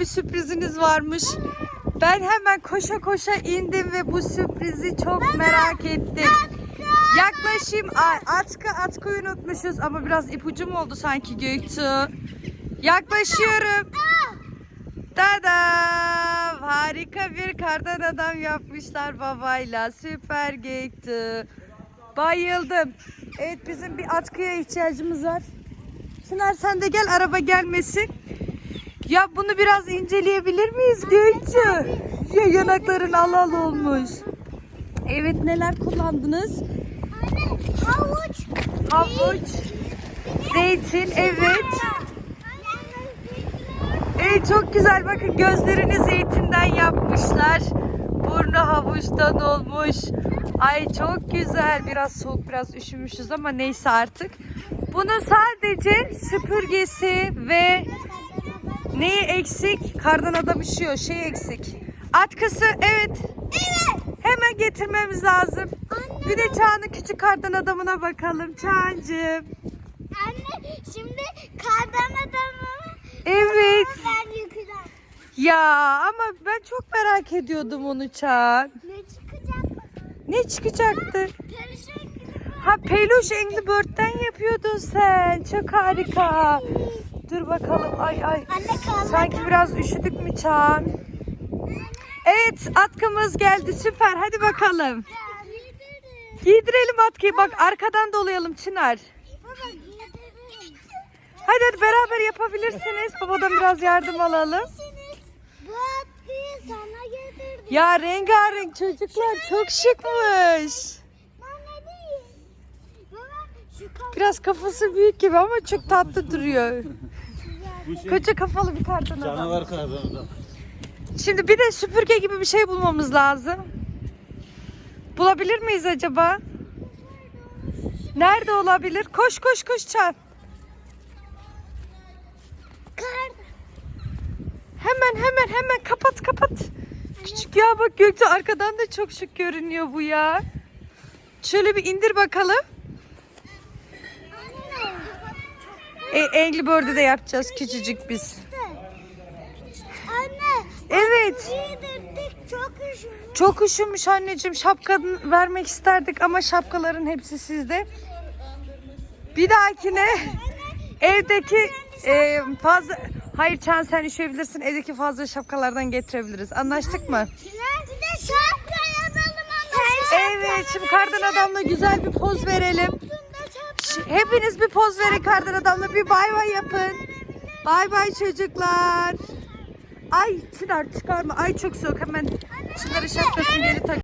bir sürpriziniz varmış. Ben hemen koşa koşa indim ve bu sürprizi çok merak ettim. Yaklaşayım. Ay, atkı atkıyı unutmuşuz ama biraz ipucu mu oldu sanki Göktuğ? Yaklaşıyorum. Tada! Harika bir kardan adam yapmışlar babayla. Süper Göktuğ. Bayıldım. Evet bizim bir atkıya ihtiyacımız var. Çınar sen de gel araba gelmesin. Ya bunu biraz inceleyebilir miyiz Gökçe? Ya yanakların al al olmuş. Evet neler kullandınız? Havuç. Havuç, zeytin evet. Evet çok güzel bakın gözlerini zeytinden yapmışlar. Burnu havuçtan olmuş. Ay çok güzel. Biraz soğuk biraz üşümüşüz ama neyse artık. Bunun sadece süpürgesi ve neyi eksik? Kardan adam üşüyor. Şey eksik. Atkısı evet. Evet. Hemen getirmemiz lazım. Bir de Çağan'ın küçük kardan adamına bakalım. Çağancığım. Anne şimdi kardan adamı Evet. ben yıkacağım. Ya ama ben çok merak ediyordum onu Çağan. Ne çıkacak? Ne çıkacaktı? Ha peluş Angry Bird'den yapıyordun sen. Çok harika. Dur bakalım. Ay ay. Anne kaldı. Sanki biraz üşüdük mü Çağan? Evet atkımız geldi süper. Hadi bakalım. Giydirelim atkıyı. Bak arkadan dolayalım Çınar. Hadi hadi beraber yapabilirsiniz. Babadan biraz yardım alalım. Bu atkıyı sana getirdim. Ya rengarenk çocuklar çok şıkmış. Biraz kafası büyük gibi ama çok tatlı duruyor. Bu şey Koca kafalı bir kardan adam. canavar adam. Şimdi bir de süpürge gibi bir şey bulmamız lazım. Bulabilir miyiz acaba? Nerede olabilir? Koş koş koş çağır. kar. Hemen hemen hemen kapat kapat. Küçük ya bak Gökçe arkadan da çok şık görünüyor bu ya. Şöyle bir indir bakalım. Anne. E, Angry Bird'ü de yapacağız küçücük biz. Anne. Evet. Giydirdik çok üşümüş. Çok üşümüş anneciğim. Şapkanı vermek isterdik ama şapkaların hepsi sizde. Bir dahakine evdeki e, fazla... Hayır Çağan sen üşüyebilirsin. Evdeki fazla şapkalardan getirebiliriz. Anlaştık mı? Bir de şapka yapalım ama. Evet şimdi kardan adamla güzel bir poz verelim. Hepiniz bir poz verin kardan adamla. Bir bay bay yapın. Bay bay çocuklar. Ay Çınar çıkarma. Ay çok soğuk. Hemen Çınar'ın şapkasını geri tak.